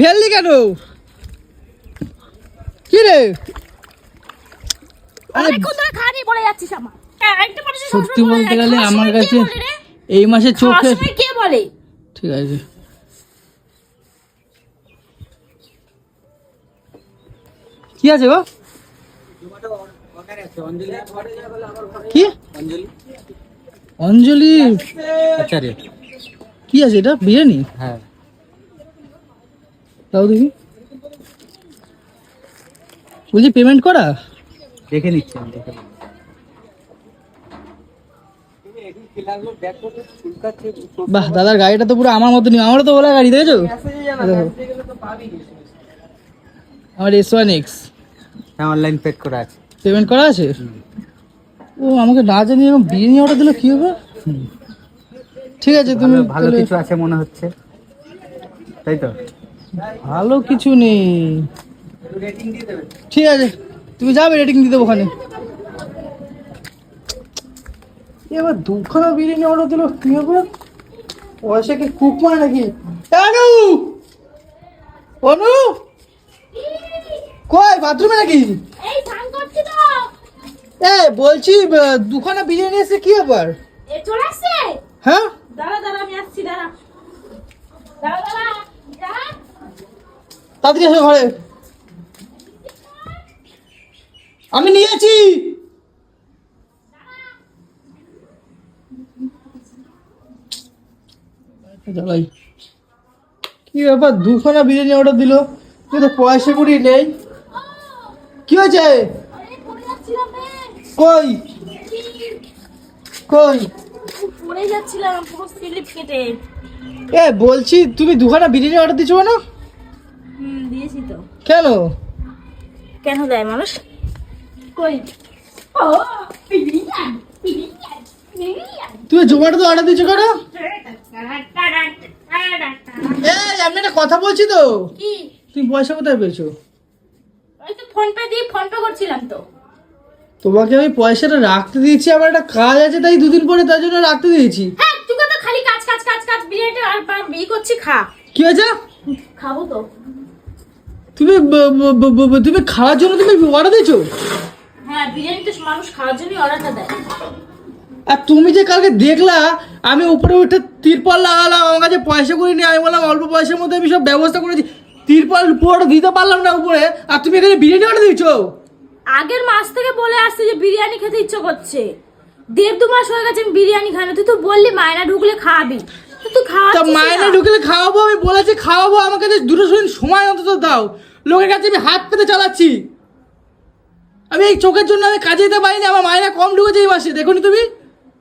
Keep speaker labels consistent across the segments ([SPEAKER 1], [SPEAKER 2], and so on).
[SPEAKER 1] ফেললি কেন? কি রে? আরে
[SPEAKER 2] অনেকক্ষণ ধরে খানি বলে যাচ্ছিস আমার। হ্যাঁ,
[SPEAKER 1] সত্যি বলতে গেলে আমার কাছে? এই মাসে চোখে
[SPEAKER 2] কে বলে?
[SPEAKER 1] ঠিক আছে। কি আছে গো? কি? অঞ্জলি?
[SPEAKER 3] আচ্ছা রে।
[SPEAKER 1] কি আছে এটা? বিরিয়ানি?
[SPEAKER 3] হ্যাঁ।
[SPEAKER 1] দাও দেখি। বলছি পেমেন্ট করা?
[SPEAKER 3] দেখে নিচ্ছি
[SPEAKER 1] বাহ দাদার গাড়িটা তো পুরো আমার মতনই। আমারও তো ওলা গাড়ি দেখেছ আমার এস ওয়ান এক্স
[SPEAKER 3] হ্যাঁ অনলাইন পেড করা আছে।
[SPEAKER 1] পেমেন্ট করা আছে? ও আমাকে না জানিয়ে এরকম বিরিয়ানি অর্ডার দিলে কি হবে ঠিক আছে তুমি
[SPEAKER 3] ভালো কিছু আছে মনে হচ্ছে। তাই তো?
[SPEAKER 1] ভালো কিছু নেই। ঠিক আছে তুমি যাবে রেটিং দিতে ওখানে। এবার দুখানা বিরিয়ানি অর্ডার দিল কি হবে পয়সা কি কুক মানে নাকি? অনু! অনু! কই বাথরুমে নাকি? এ বলছি দুখানা বিরিয়ানি এসে কি
[SPEAKER 2] আসছে?
[SPEAKER 1] হ্যাঁ?
[SPEAKER 2] দাঁড়া দাঁড়া আমি আসছি দাঁড়া দাঁড়া দাঁড়া।
[SPEAKER 1] তাড়াতাড়ি এসো ঘরে। আমি নিয়েছি জ্বালাই। কি ব্যাপার? দুখানা বিরিয়ানি অর্ডার দিল। কিন্তু পয়সা কুড়ি নেই। কি হয়েছে? কই? কই?
[SPEAKER 2] পড়ে যাচ্ছিলাম পুরো স্লিপ কেটে।
[SPEAKER 1] এ বলছি তুমি দুখানা বিরিয়ানি অর্ডার দিছো না
[SPEAKER 2] দিয়েছি তো।
[SPEAKER 1] কেন?
[SPEAKER 2] কেন দেয় মানুষ? কই? ও বিরিয়ানি বিরিয়ানি বিরিয়ানি।
[SPEAKER 1] তুমি জোম্যাটো তো অর্ডার দিছো কেন? এই আমি একটা কথা বলছি তো। তুমি পয়সা কোথায় পেয়েছ?
[SPEAKER 2] ওই তো ফোন পে দিয়ে ফোন পে করছিলাম তো।
[SPEAKER 1] তোমাকে আমি পয়সাটা রাখতে দিয়েছি আমার একটা কাজ আছে তাই দুদিন পরে তার জন্য রাখতে দিয়েছি।
[SPEAKER 2] হ্যাঁ তুই তো খালি কাজ কাজ কাজ কাজ বিরিয়ানিটা আর বিয়ে করছি খা।
[SPEAKER 1] কি হয়েছে?
[SPEAKER 2] খাব তো।
[SPEAKER 1] তুমি তুমি খাওয়ার জন্য তুমি অর্ডার দিয়েছ?
[SPEAKER 2] হ্যাঁ বিরিয়ানি তো মানুষ খাওয়ার জন্যই অর্ডারটা দেয়।
[SPEAKER 1] আর তুমি যে কালকে দেখলা আমি উপরে উঠে তিরপল লাগালাম আমার কাছে পয়সা করে নিয়ে আমি বললাম অল্প পয়সার মধ্যে আমি সব ব্যবস্থা করেছি। তিরপল পুরোটা দিতে পারলাম না উপরে আর তুমি এখানে বিরিয়ানি অর্ডার দিয়েছ?
[SPEAKER 2] আগের মাস থেকে বলে আসছে যে বিরিয়ানি খেতে ইচ্ছে করছে। দেড় দু মাস হয়ে গেছে আমি বিরিয়ানি খাই না। তুই তো বললি মায়না ঢুকলে খাওয়াবি। তুই
[SPEAKER 1] তা
[SPEAKER 2] খাওয়াচ্ছিস
[SPEAKER 1] মায়েরা ঢুকলে খাওয়াবো আমি বলেছি খাওয়াবো আমাকে দুটো সময় অন্তত দাও। লোকের কাছে আমি হাত পেতে চালাচ্ছি। আমি এই চোখের জন্য আমি কাজে যেতে পারিনি আমার মায়েরা কম ঢুকেছে এই মাসে। দেখোনি তুমি?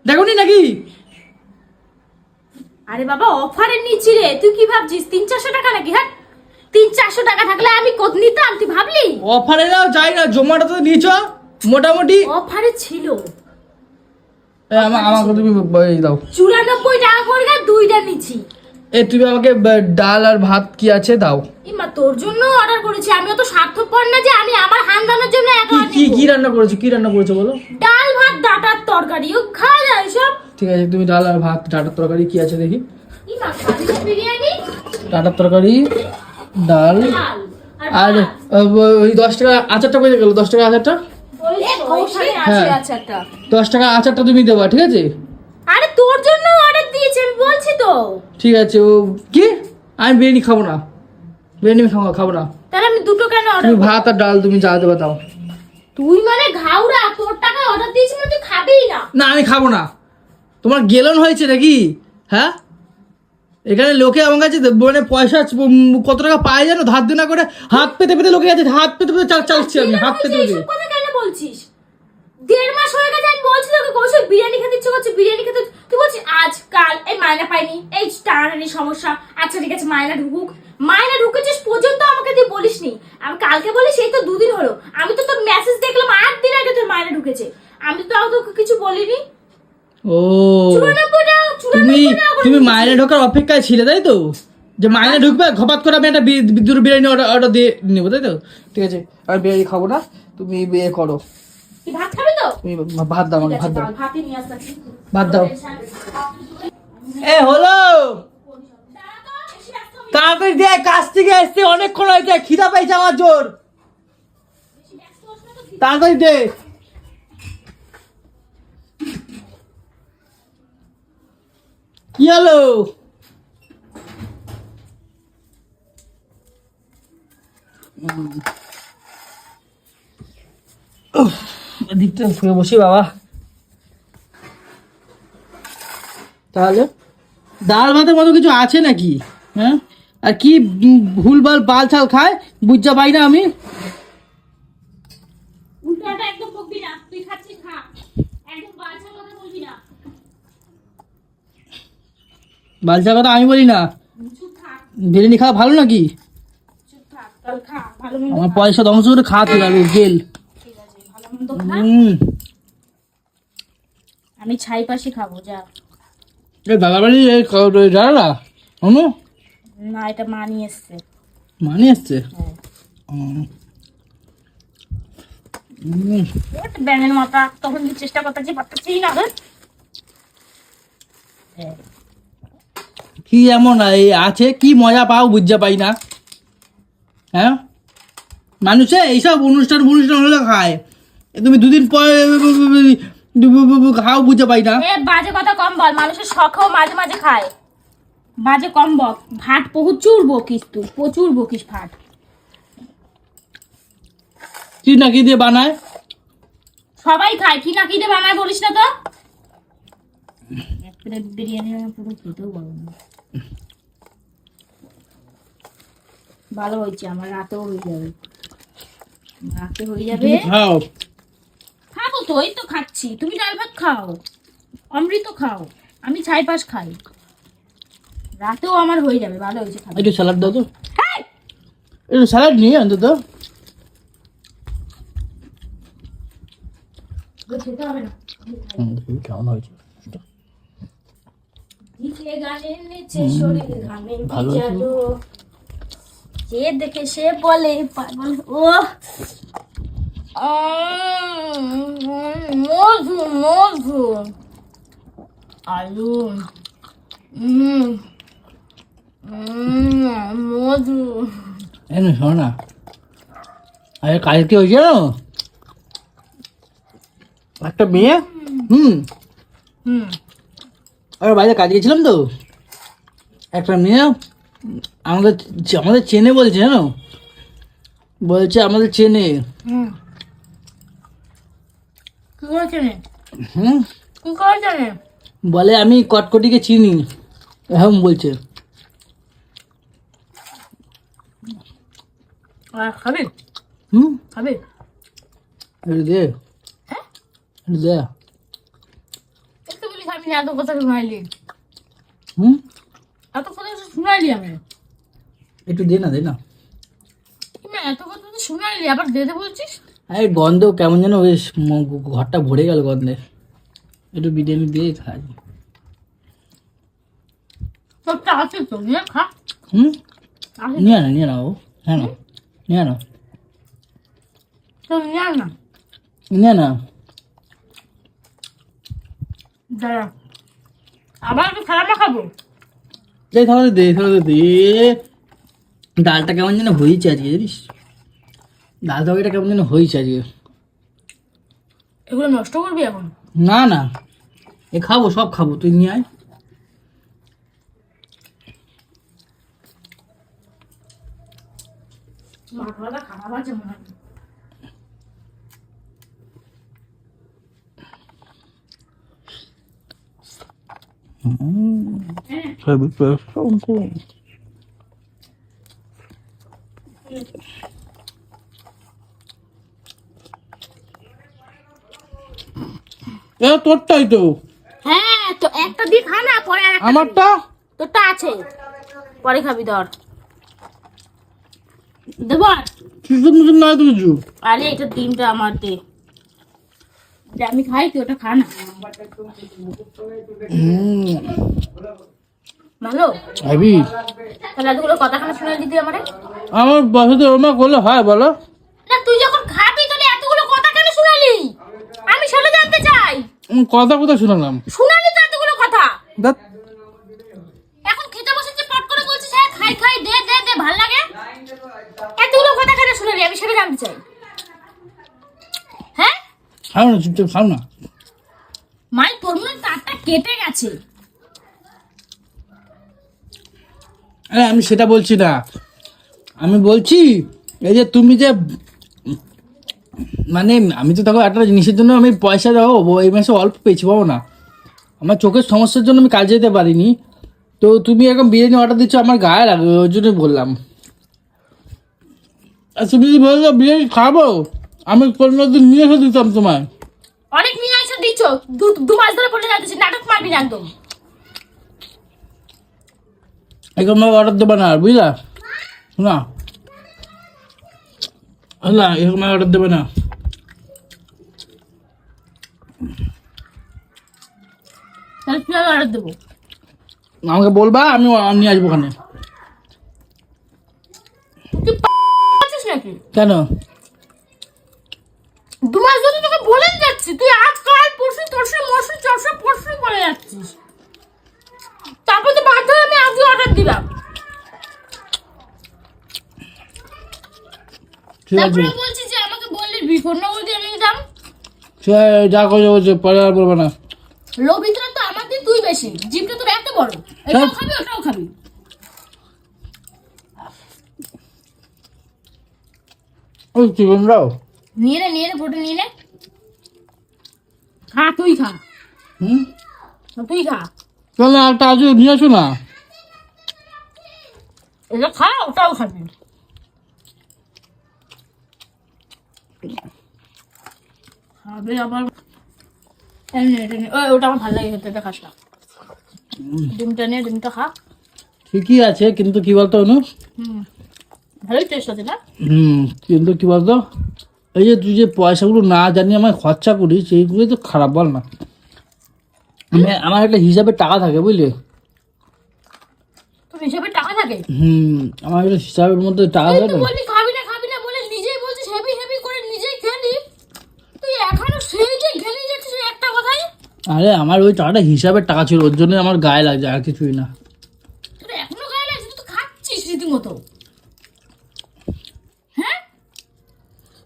[SPEAKER 1] দেখোনি নাকি?
[SPEAKER 2] আরে বাবা অফারে নিচ্ছি রে। তুই কি ভাবছিস? তিন চারশো টাকা নাকি? হ্যাঁ? তিন চারশো টাকা থাকলে আমি কত নিতাম তুই ভাবলি?
[SPEAKER 1] অফারে নাও যাই না জোম্যাটো তো নিয়েছ মোটামুটি।
[SPEAKER 2] অফারে ছিল।
[SPEAKER 1] এ, আমা- আমাকে তুমি দাও।
[SPEAKER 2] চুরানব্বই টাকা করে দুইটা নিচ্ছি
[SPEAKER 1] এ তুমি আমাকে ডাল আর ভাত কি আছে দাও।
[SPEAKER 2] ইমা তোর জন্য অর্ডার করেছি আমি অত স্বার্থপর না যে আমি আমার হান্দানোর জন্য একা
[SPEAKER 1] কি কি রান্না করেছ কি রান্না করেছ বলো?
[SPEAKER 2] ডাল ভাত ডাটার তরকারি ও খাওয়া যায় সব।
[SPEAKER 1] ঠিক আছে তুমি ডাল আর ভাত ডাটার তরকারি কি আছে দেখি।
[SPEAKER 2] ইমা খাবি বিরিয়ানি
[SPEAKER 1] ডাটার তরকারি ডাল আর ওই দশ টাকা আচারটা বেজে গেল দশ টাকা আচারটা?
[SPEAKER 2] ওই তো, ওখানে আছে
[SPEAKER 1] হ্যাঁ।
[SPEAKER 2] আচারটা।
[SPEAKER 1] দশ টাকা আচারটা তুমি দেবা ঠিক আছে?
[SPEAKER 2] আরে তোর জন্য বলছি তো।
[SPEAKER 1] ঠিক আছে ও কি? আমি বিরিয়ানি খাব না। বিরিয়ানি খাব খাব না।
[SPEAKER 2] তাহলে আমি দুটো কেন অর্ডার
[SPEAKER 1] তুমি ভাত আর ডাল তুমি যা দেবা দাও।
[SPEAKER 2] তুই মানে ঘাউরা তোর টাকা অর্ডার দিয়েছি মানে তুই খাবিই না।
[SPEAKER 1] না আমি খাব না। তোমার গেলন হয়েছে নাকি? হ্যাঁ? এখানে লোকে আমার কাছে মানে পয়সা কত টাকা পায় জানো? ধার দেনা করে হাত পেতে পেতে লোকে কাছে হাত পেতে পেতে চাল চালছি আমি হাত পেতে পেতে
[SPEAKER 2] বলছিস? দেড় মাস হয়ে গেছে আমি বলছি তোকে কৌশল বিরিয়ানি খেতে ইচ্ছে করছে বিরিয়ানি খেতে তুই বলছিস আজ কাল এই মায়না পাইনি। এই টানাটানি সমস্যা। আচ্ছা ঠিক আছে মায়না ঢুকুক। মায়না ঢুকেছিস পর্যন্ত আমাকে তুই বলিসনি। আমি কালকে বলি সেই তো দুদিন হলো। আমি তো তোর মেসেজ দেখলাম আট দিন আগে তোর মায়না ঢুকেছে। আমি তো তাও তোকে কিছু বলিনি।
[SPEAKER 1] ও। তুমি তুমি। মাইনে ঢোকার অপেক্ষায় ছিলে তাই তো? যে মাইনে ঢুকবে ঘপাত করে আমি একটা বি- বি- দুটো বিরিয়ানি অর্ডার অর্ডার দিয়ে নেব তাই তো? ঠিক আছে আর বিরিয়ানি খাব না তুমি বিয়ে করো।
[SPEAKER 2] ভাত খাবি তো?
[SPEAKER 1] তুমি ভাত দাও আমাকে ভাত দাও।
[SPEAKER 2] দাও, ভাতই নিয়ে আসতেছি
[SPEAKER 1] ভাত দাও। এ হলো?
[SPEAKER 2] দাঁড়া তো, বেশি ব্যস্ত হবি
[SPEAKER 1] তাড়াতাড়ি দে কাজ থেকে এসছে অনেকক্ষণ হয়েছে খিদা পাইছে আমার জোর। তাড়াতাড়ি দে। কি হলো? উম। উফ, এদিকটা শুয়ে বসি বাবা। তাহলে? ডাল ভাতের মতো কিছু আছে নাকি? হ্যাঁ? আর কি ভুলভাল বাল ছাল খায়? বুঝতে পাই না আমি।
[SPEAKER 2] একদম বাজে কথা
[SPEAKER 1] বালছা কথা আমি বলি না। বিরিয়ানি খাওয়া ভালো নাকি? আমার পয়সা ধ্বংস করে খাওয়াতে পারবে গেল
[SPEAKER 2] খা। আমি ছাই পাশে খাব যা।
[SPEAKER 1] দাদা বাড়ি এই অনু
[SPEAKER 2] না এটা মা নিয়ে এসছে।
[SPEAKER 1] এসছে?
[SPEAKER 2] হ্যাঁ। ব্যাঙের মাথা তখন কি চেষ্টা করতেছি পারতেছি না হ্যাঁ।
[SPEAKER 1] কি এমন আছে? কি মজা পাও বুঝতে পাই না। হ্যাঁ? মানুষে এইসব অনুষ্ঠান অনুষ্ঠান হলে খায়। তুমি দুদিন পরে খাও বুঝতে পাই না।
[SPEAKER 2] এ বাজে কথা কম বল মানুষের শখও মাঝে মাঝে খায়। বাজে কম বক ভাট প্রচুর বকিস তুই প্রচুর বকিস ভাট
[SPEAKER 1] কি না কি দিয়ে বানায়?
[SPEAKER 2] সবাই খায় কি না কি দিয়ে বানায় বলিস না তো? বিরিয়ানি পুরো খেতেও পারব না। ভালো হয়েছে আমার রাতেও হয়ে যাবে। রাতে হয়ে যাবে।
[SPEAKER 1] খাও।
[SPEAKER 2] তো এই তো খাচ্ছি। তুমি ডাল ভাত খাও অমৃত খাও আমি ছাই পাশ খাই। রাতেও আমার হয়ে যাবে ভালো হয়েছে খাবে
[SPEAKER 1] একটু স্যালাড দাও তো। একটু স্যালাড নিয়ে অন্তত।
[SPEAKER 2] খেতে হবে না।
[SPEAKER 1] কেমন হয়েছে?
[SPEAKER 2] যে দেখে সে বলে পাগল। ও! মধু মধু আলু মধু
[SPEAKER 1] এই না শোনো আরে কালকে হয়েছে জানো একটা মেয়ে? হুম।
[SPEAKER 2] হুম।
[SPEAKER 1] আর বাইরে কাজে গেছিলাম তো। একটা মেয়ে আমাদের আমাদের চেনে বলছে জানো? বলছে আমাদের চেনে।
[SPEAKER 2] হুম কি করেছে রে?
[SPEAKER 1] হুম
[SPEAKER 2] কি করেছে রে?
[SPEAKER 1] বলে আমি কটকটিকে চিনি এরকম বলছে।
[SPEAKER 2] খাবি?
[SPEAKER 1] হুম?
[SPEAKER 2] খাবি?
[SPEAKER 1] দে।
[SPEAKER 2] হ্যাঁ?
[SPEAKER 1] দে।
[SPEAKER 2] খাবি না, এত কথা শুনাইলি।
[SPEAKER 1] হুম?
[SPEAKER 2] এত কথা শুনাইলি আমি।
[SPEAKER 1] একটু দে না দে না।
[SPEAKER 2] এত কথা তো শুনাইলি আবার দিতে বলছিস?
[SPEAKER 1] আরে গন্ধ কেমন যেন বেশ ঘরটা ভরে গেল গন্ধে। একটু বিরিয়ানি দিয়ে খাই
[SPEAKER 2] তোরটা আছে তো নিয়ে খা।
[SPEAKER 1] হুম? নিয়ে না নিয়ে নাও হ্যাঁ না নিয়ে না।
[SPEAKER 2] নিয়ে না।
[SPEAKER 1] নিয়ে না।
[SPEAKER 2] দাঁড়া। আবার একটু খারাপ খাব?
[SPEAKER 1] এই দে দে। ডালটা কেমন যেন হয়েছে আজকে জানিস? ডাল তরকারিটা কেমন যেন হয়েছে আজকে।
[SPEAKER 2] এগুলো নষ্ট করবি এখন?
[SPEAKER 1] না না। এ খাব সব খাব। তুই নিয়ে আয়।
[SPEAKER 2] মনে হয়।
[SPEAKER 1] এ তোরটাই তো।
[SPEAKER 2] হ্যাঁ তো একটা দিয়ে খা না পরে আর
[SPEAKER 1] আমারটা?
[SPEAKER 2] তোরটা আছে। পরে খাবি ধর। দেবো?
[SPEAKER 1] কিছু কিছু নয় তো কিছু
[SPEAKER 2] আরে এটা ডিমটা আমার দে। আমি খাই তুই ওটা খা না। ভালো
[SPEAKER 1] ভাবি।
[SPEAKER 2] তাহলে এতগুলো কথা খানা শুনে দিদি আমারে?
[SPEAKER 1] আমার বাসাতে ওমা করলে হয় বলো।
[SPEAKER 2] না তুই যখন খাবি তাহলে এতগুলো কথা কেন শুনালি আমি সেটা জানতে চাই
[SPEAKER 1] উম, কথা কথা শুনালাম।
[SPEAKER 2] শুনালি তো এতগুলো কথা। এখন খেতে বসেছে পট করে বলছিস হ্যাঁ খাই খাই দে দে দে ভালো লাগে? এতগুলো কথা কেন শুনবি আমি সেটা জানতে চাই। হ্যাঁ?
[SPEAKER 1] খাও না চুপচাপ খাও না।
[SPEAKER 2] মাই তোর মনে তারটা কেটে গেছে।
[SPEAKER 1] আরে আমি সেটা বলছি না। আমি বলছি এই যে তুমি যে মানে আমি তো দেখো একটা জিনিসের জন্য আমি পয়সা দেবো এই মাসে অল্প পেয়েছি পাবো না। আমার চোখের সমস্যার জন্য আমি কাজে যেতে পারিনি। তো তুমি এরকম বিরিয়ানি অর্ডার দিচ্ছ আমার গায়ে লাগবে ওই জন্যই বললাম। আর তুমি যদি বলল বিরিয়ানি খাব আমি কোনো দিন নিয়ে এসে দিতাম তোমায়।
[SPEAKER 2] অনেক নিয়ে আসা দিচ্ছ দু মাস ধরে পড়ে যাচ্ছে নাটক মারবি না একদম।
[SPEAKER 1] এরকম অর্ডার দেবো না আর বুঝলা? না। না এরকম অর্ডার দেবে না।
[SPEAKER 2] তাহলে কীভাবে অর্ডার দেবো?
[SPEAKER 1] আমাকে বলবা আমি আমি নিয়ে আসব ওখানে। কেন?
[SPEAKER 2] দু মাস ধরে তোকে বলে যাচ্ছি তুই আজ কাল পরশু তরশু মরশু চরশু পরশু বলে যাচ্ছিস। তারপর তো বাধ্য আমি আজকে অর্ডার দিলাম। তারপরে বলছি যে আমাকে বললি বিফোর নম্বর দিয়ে আমি দাম
[SPEAKER 1] আছে যা করে বলছে পরে আর বলব না।
[SPEAKER 2] লোভিতরা তো আমার দিয়ে তুই বেশি। জিপটা তোর এত বড়। এটাও। খাবি ওটাও খাবি।
[SPEAKER 1] ওই চিকেন দাও।
[SPEAKER 2] নিয়ে নে নিয়ে নে ফটো নিয়ে নে। খা তুই খা।
[SPEAKER 1] হুম?
[SPEAKER 2] তুই খা।
[SPEAKER 1] তাহলে একটা আজ নিয়ে আসো না।
[SPEAKER 2] এটা খা ওটাও খাবি। নে। ওই, ওটা আমার ভালো লাগে এটা খাস না। ডিমটা নে ডিমটা খা।
[SPEAKER 1] ঠিকই আছে কিন্তু কি বলতো অনু?
[SPEAKER 2] হুম। ভালোই টেস্ট আছে না?
[SPEAKER 1] হুম কিন্তু কি বলতো এই যে তুই যে পয়সাগুলো না জানি আমায় খরচা করিস এইগুলোই তো খারাপ বল না। আমি আমার একটা হিসাবে টাকা থাকে বুঝলি?
[SPEAKER 2] হিসাবে টাকা থাকে?
[SPEAKER 1] হুম আমার একটা হিসাবের মধ্যে টাকা থাকে
[SPEAKER 2] তো
[SPEAKER 1] না
[SPEAKER 2] বললি খাবি না খাবি না বলে নিজেই বলছিস হেভি হেভি করে নিজেই খেলি তুই এখনও সেই যে খেলে যাচ্ছিস ওই একটা কথাই
[SPEAKER 1] আরে আমার ওই টাকাটা হিসাবের টাকা ছিল ওর জন্য আমার গায়ে লাগছে আর কিছুই না।
[SPEAKER 2] এখনও গায়ে লাগছে তুই তো খাচ্ছিস রীতিমতো। হ্যাঁ?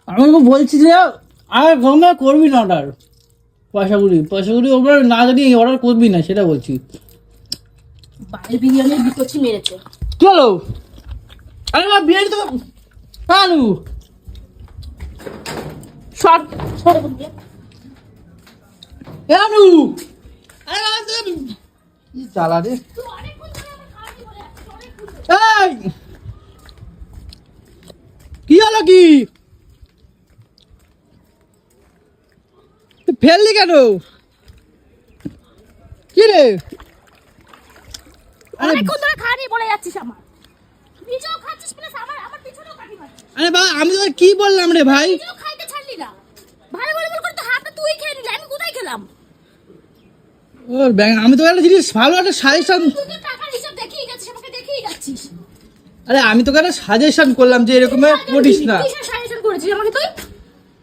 [SPEAKER 1] আমি বলছি যে আর গঙ্গা করবি না অর্ডার পয়সাগুলি পয়সাগুলি ওবার না জানি অর্ডার করবি না সেটা বলছি।
[SPEAKER 2] বাইরে বিরিয়ানির বিকোচ্ছি মেরেছে।
[SPEAKER 1] চলো আরে না বিরিয়ানি তো আলু।
[SPEAKER 2] সব সরে
[SPEAKER 1] কি জ্বালা রে। এই! হলো কি? ফেললি কেন? কি রে? আরে
[SPEAKER 2] অনেকক্ষণ ধরে খাওয়ানি বলে যাচ্ছিস আমার। নিজেও খাচ্ছিস প্লাস আমার আমার পিছনেও কাটি মারছিস।
[SPEAKER 1] আরে বাবা আমি কি বললাম রে ভাই
[SPEAKER 2] নিজেও খাইতে ছাড়লি না ভালো ভালো করে তো হাতটা তুই খেয়ে নিলি আমি কোথায় খেলাম
[SPEAKER 1] ওর ব্যাং আমি তোকে একটা জিনিস ভালো একটা সাজেশন আরে আমি তোকে একটা সাজেশন করলাম যে এরকম করিস না।
[SPEAKER 2] সাজেশন করেছিস? আমাকে তুই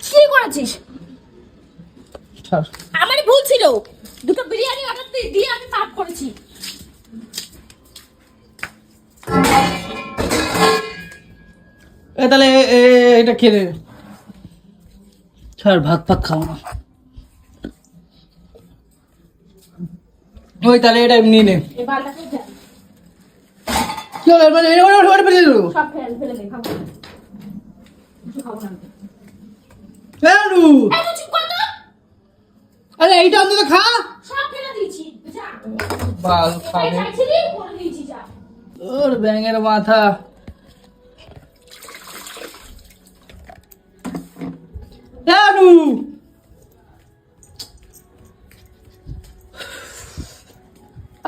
[SPEAKER 2] কি করেছিস?
[SPEAKER 1] ছাড়।
[SPEAKER 2] আমারই ভুল ছিল। দুটো বিরিয়ানি অর্ডার দিয়ে আমি পাপ করেছি।
[SPEAKER 1] তাহলে এটা খেয়ে ছাড় ভাত ফাত খাও ওই তাহলে এটা নিয়ে নে। কি হলো মানে ওটা ফেলে দিলো
[SPEAKER 2] সব ফেল ফেলে দে খাব খাব না।
[SPEAKER 1] আরে এইটা অন্তত খা।
[SPEAKER 2] সব ফেলে দিয়েছি যা।
[SPEAKER 1] বাল খাবে। ওর ব্যাঙের মাথা। কেন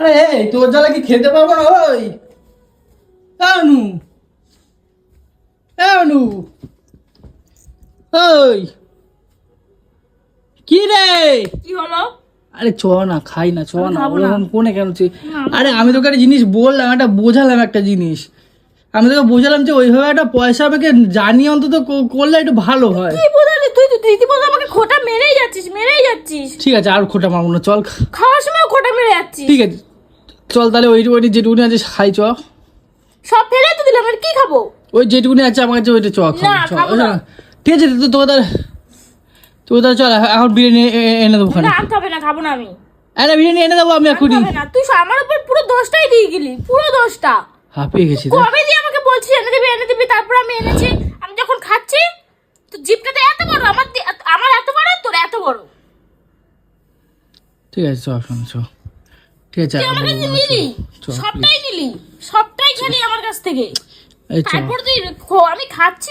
[SPEAKER 1] আরে এই তোর জ্বালা কি খেতে পারব না ওই? কেন কেন ওই। কি রে?
[SPEAKER 2] কি হলো?
[SPEAKER 1] আরে চ না খাই না চ না ওরকম কোনে কেন আরে আমি তোকে একটা জিনিস বললাম একটা বোঝালাম একটা জিনিস। আমি তোকে বোঝালাম যে ওইভাবে একটা পয়সা আমাকে জানিয়ে অন্তত করলে একটু ভালো হয়।
[SPEAKER 2] কি বোঝালি তুই? তো রীতিমতো আমাকে খোটা মেরেই যাচ্ছিস মেরেই যাচ্ছিস।
[SPEAKER 1] ঠিক আছে আর খোটা মারবো না চল
[SPEAKER 2] খাওয়ার সময় খোটা মেরে যাচ্ছিস।
[SPEAKER 1] ঠিক আছে চল তাহলে ওই ওই যেটুকুনি আছে খাই চ।
[SPEAKER 2] সব ফেলে তো দিলাম আর কি খাব?
[SPEAKER 1] ওই যেটুকুনি আছে আমার কাছে ওইটা চ খাব। ঠিক আছে তো তোকে তাহলে চল এখন বিরিয়ানি এনে দেবো
[SPEAKER 2] না আনতে হবে না খাব না আমি।
[SPEAKER 1] আরে বিরিয়ানি এনে দেবো আমি এখনই
[SPEAKER 2] না। তুই আমার উপর পুরো দোষটাই দিয়ে গেলি পুরো দোষটা।
[SPEAKER 1] হাঁপিয়ে গেছি।
[SPEAKER 2] কবে দিয়ে আমাকে বলছিস এনে দিবি এনে দিবি তারপর আমি এনেছি। আমি যখন খাচ্ছি তো জিপটাতে এত বড় আমার আমার এত বড় তোর এত বড়।
[SPEAKER 1] ঠিক আছে চল শোন চ। ঠিক আছে
[SPEAKER 2] আমার কাছে নিলি? সবটাই নিলি? সবটাই খেলি আমার কাছ থেকে? তারপর তুই আমি খাচ্ছি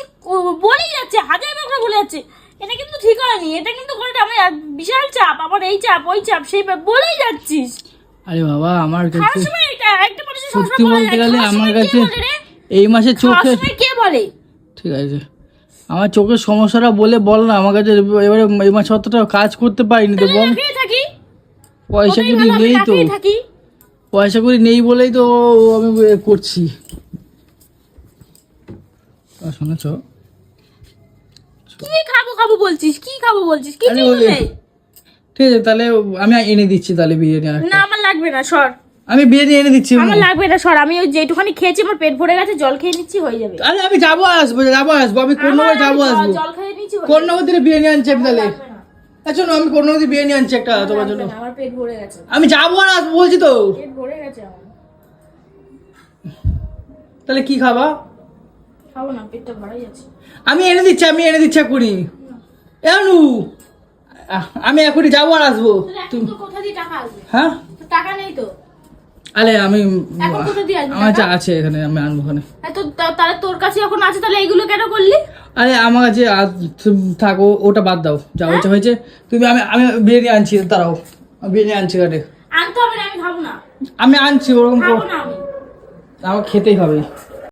[SPEAKER 2] বলেই যাচ্ছে হাজার বার বলে যাচ্ছে। এটা কিন্তু ঠিক হয়নি এটা কিন্তু করে আমি আর বিশাল চাপ আমার এই চাপ ওই চাপ সেই বলেই যাচ্ছিস।
[SPEAKER 1] আরে বাবা আমার কাছে সত্যি বলতে গেলে আমার কাছে এই মাসে চোখে
[SPEAKER 2] কে বলে?
[SPEAKER 1] ঠিক আছে। আমার চোখের সমস্যাটা বলে বল না আমার কাছে এবারে এই মাসে অতটা কাজ করতে পারিনি তো বল।
[SPEAKER 2] থাকি?
[SPEAKER 1] পয়সা করি নেই তো। পয়সা করি নেই বলেই তো আমি করছি। আর শোনো চ।
[SPEAKER 2] কি খাব খাব বলছিস? কি খাব বলছিস? কি ঠিক
[SPEAKER 1] আছে তাহলে আমি এনে দিচ্ছি তাহলে বিরিয়ানি
[SPEAKER 2] না আমার লাগবে না সর।
[SPEAKER 1] আমি বিরিয়ানি এনে দিচ্ছি।
[SPEAKER 2] আমার লাগবে না সর। আমি ওই যেটুখানি খেয়েছি আমার পেট ভরে গেছে জল খেয়ে নিচ্ছি হয়ে যাবে।
[SPEAKER 1] আরে আমি যাব আসব যাব আসব। আমি কোন যাব
[SPEAKER 2] জল-
[SPEAKER 1] আসব।
[SPEAKER 2] জল খেয়ে নিচ্ছি
[SPEAKER 1] কোন
[SPEAKER 2] যাবে।
[SPEAKER 1] বিরিয়ানি আনছি আমি তাহলে।
[SPEAKER 2] না,
[SPEAKER 1] আচ্ছা আমি কোন থেকে বিরিয়ানি আনছি একটা তোমার জন্য।
[SPEAKER 2] আমার পেট ভরে গেছে।
[SPEAKER 1] আমি যাব আর আসব বলছি তো।
[SPEAKER 2] পেট ভরে গেছে আমার।
[SPEAKER 1] তাহলে কি খাবা?
[SPEAKER 2] খাব না পেটটা ভরাই যাচ্ছে।
[SPEAKER 1] আমি এনে দিচ্ছি আমি এনে দিচ্ছি এখনই এনু আমি এখনই যাব আর আসব। তুমি
[SPEAKER 2] কোথা দিয়ে টাকা আসবে?
[SPEAKER 1] হ্যাঁ?
[SPEAKER 2] টাকা নেই তো।
[SPEAKER 1] আরে আমি
[SPEAKER 2] এখন
[SPEAKER 1] আমার যা আছে এখানে আমি আনব ওখানে।
[SPEAKER 2] হ্যাঁ, তো তাহলে তোর কাছে যখন আছে তাহলে এইগুলো কেন করলি?
[SPEAKER 1] আরে আমার কাছে থাকো ওটা বাদ দাও যা হয়েছে হয়েছে। তুমি আমি আমি বিরিয়ানি আনছি তারাও বিরিয়ানি আনছি কাটে
[SPEAKER 2] আনতে হবে না আমি খাব না।
[SPEAKER 1] আমি আনছি ওরকম আমার খেতেই হবে।